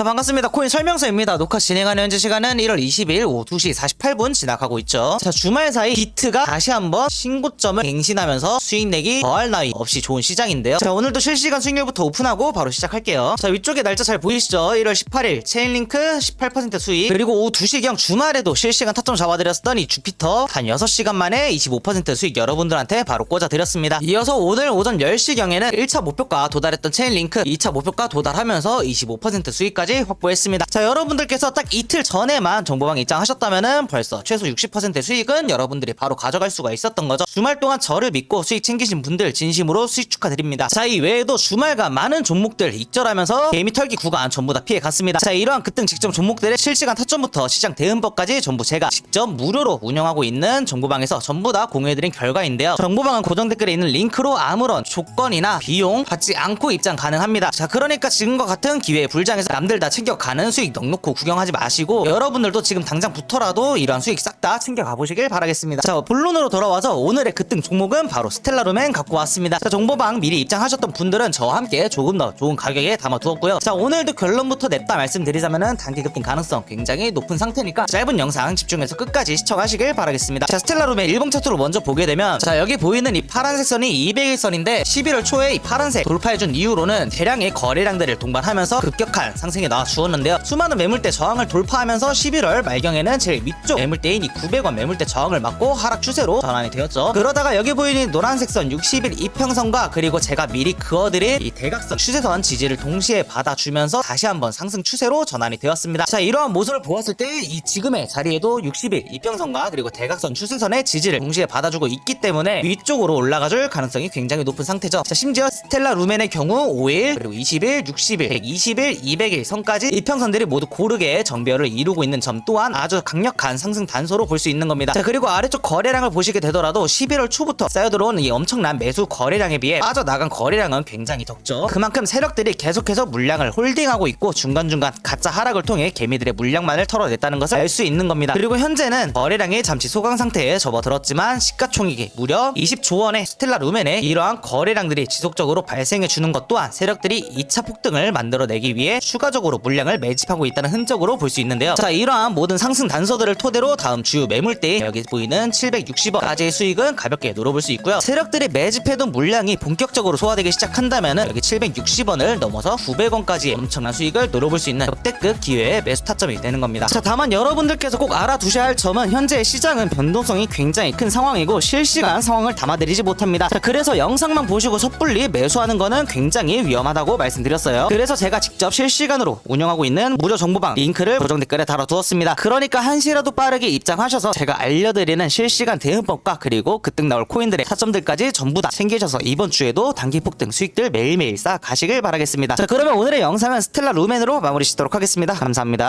자 반갑습니다. 코인 설명서입니다. 녹화 진행하는 현재 시간은 1월 20일 오후 2시 48분 지나가고 있죠. 자 주말 사이 비트가 다시 한번 신고점을 갱신하면서 수익 내기 더할 나위 없이 좋은 시장인데요. 자 오늘도 실시간 수익률부터 오픈하고 바로 시작할게요. 자 위쪽에 날짜 잘 보이시죠? 1월 18일 체인링크 18% 수익. 그리고 오후 2시경 주말에도 실시간 타점 잡아드렸던 이 주피터 단 6시간 만에 25% 수익 여러분들한테 바로 꽂아드렸습니다. 이어서 오늘 오전 10시경에는 1차 목표가 도달했던 체인링크 2차 목표가 도달하면서 25% 수익까지 확보했습니다. 자, 여러분들께서 딱 이틀 전에만 정보방 입장하셨다면은 벌써 최소 60% 수익은 여러분들이 바로 가져갈 수가 있었던 거죠. 주말 동안 저를 믿고 수익 챙기신 분들 진심으로 수익 축하드립니다. 자, 이 외에도 주말간 많은 종목들 익절하면서 개미 털기 구간 전부 다 피해 갔습니다. 자, 이러한 급등 직전 종목들의 실시간 타점부터 시장 대응법까지 전부 제가 직접 무료로 운영하고 있는 정보방에서 전부 다 공유해드린 결과인데요. 정보방은 고정 댓글에 있는 링크로 아무런 조건이나 비용 받지 않고 입장 가능합니다. 자, 그러니까 지금과 같은 기회에 불장해서 남들 다 챙겨가는 수익 넉넉고 구경하지 마시고 여러분들도 지금 당장부터라도 이러한 수익 싹 다 챙겨가 보시길 바라겠습니다. 자, 본론으로 돌아와서 오늘의 급등 종목은 바로 스텔라루멘 갖고 왔습니다. 자, 정보방 미리 입장하셨던 분들은 저와 함께 조금 더 좋은 가격에 담아두었고요. 자, 오늘도 결론부터 냈다 말씀드리자면은 단기 급등 가능성 굉장히 높은 상태니까 짧은 영상 집중해서 끝까지 시청하시길 바라겠습니다. 자, 스텔라룸의 일봉 차트로 먼저 보게 되면 자, 여기 보이는 이 파란색 선이 200일선인데 11월 초에 이 파란색 돌파해준 이후로는 대량의 거래량들을 동반하면서 급격한 상승 이 나와 주었는데요. 수많은 매물대 저항을 돌파하면서 11월 말경에는 제일 밑쪽 매물대인 이 900원 매물대 저항을 맞고 하락 추세로 전환이 되었죠. 그러다가 여기 보이는 노란색 선 60일 이평선과 그리고 제가 미리 그어드린 이 대각선 추세선 지지를 동시에 받아주면서 다시 한번 상승 추세로 전환이 되었습니다. 자 이러한 모습을 보았을 때 이 지금의 자리에도 60일 이평선과 그리고 대각선 추세선의 지지를 동시에 받아주고 있기 때문에 위쪽으로 올라가줄 가능성이 굉장히 높은 상태죠. 자 심지어 스텔라 루멘의 경우 5일 그리고 20일, 60일, 120일, 200일 선까지 이평선들이 모두 고르게 정배열을 이루고 있는 점 또한 아주 강력한 상승 단서로 볼 수 있는 겁니다. 자 그리고 아래쪽 거래량을 보시게 되더라도 11월 초부터 쌓여 들어온 이 엄청난 매수 거래량에 비해 빠져나간 거래량은 굉장히 적죠. 그만큼 세력들이 계속해서 물량을 홀딩하고 있고 중간중간 가짜 하락을 통해 개미들의 물량만을 털어냈다는 것을 알 수 있는 겁니다. 그리고 현재는 거래량이 잠시 소강 상태에 접어들었지만 시가총액이 무려 20조 원의 스텔라 루멘에 이러한 거래량들이 지속적으로 발생해 주는 것 또한 세력들이 2차 폭등을 만들어내기 위해 추가적으로 물량을 매집하고 있다는 흔적으로 볼 수 있는데요. 자 이러한 모든 상승 단서들을 토대로 다음 주요 매물대에 여기 보이는 760원까지의 수익은 가볍게 노려볼 수 있고요. 세력들이 매집해둔 물량이 본격적으로 소화되기 시작한다면 여기 760원을 넘어서 900원까지의 엄청난 수익을 노려볼 수 있는 역대급 기회의 매수 타점이 되는 겁니다. 자 다만 여러분들께서 꼭 알아두셔야 할 점은 현재 시장은 변동성이 굉장히 큰 상황이고 실시간 상황을 담아드리지 못합니다. 자 그래서 영상만 보시고 섣불리 매수하는 거는 굉장히 위험하다고 말씀드렸어요. 그래서 제가 직접 실시간으로 운영하고 있는 무료 정보방 링크를 고정 댓글에 달아두었습니다. 그러니까 한시라도 빠르게 입장하셔서 제가 알려드리는 실시간 대응법과 그리고 급등 나올 코인들의 타점들까지 전부 다 챙기셔서 이번 주에도 단기 폭등 수익들 매일매일 쌓아 가시길 바라겠습니다. 자 그러면 오늘의 영상은 스텔라 루멘으로 마무리 짓도록 하겠습니다. 감사합니다.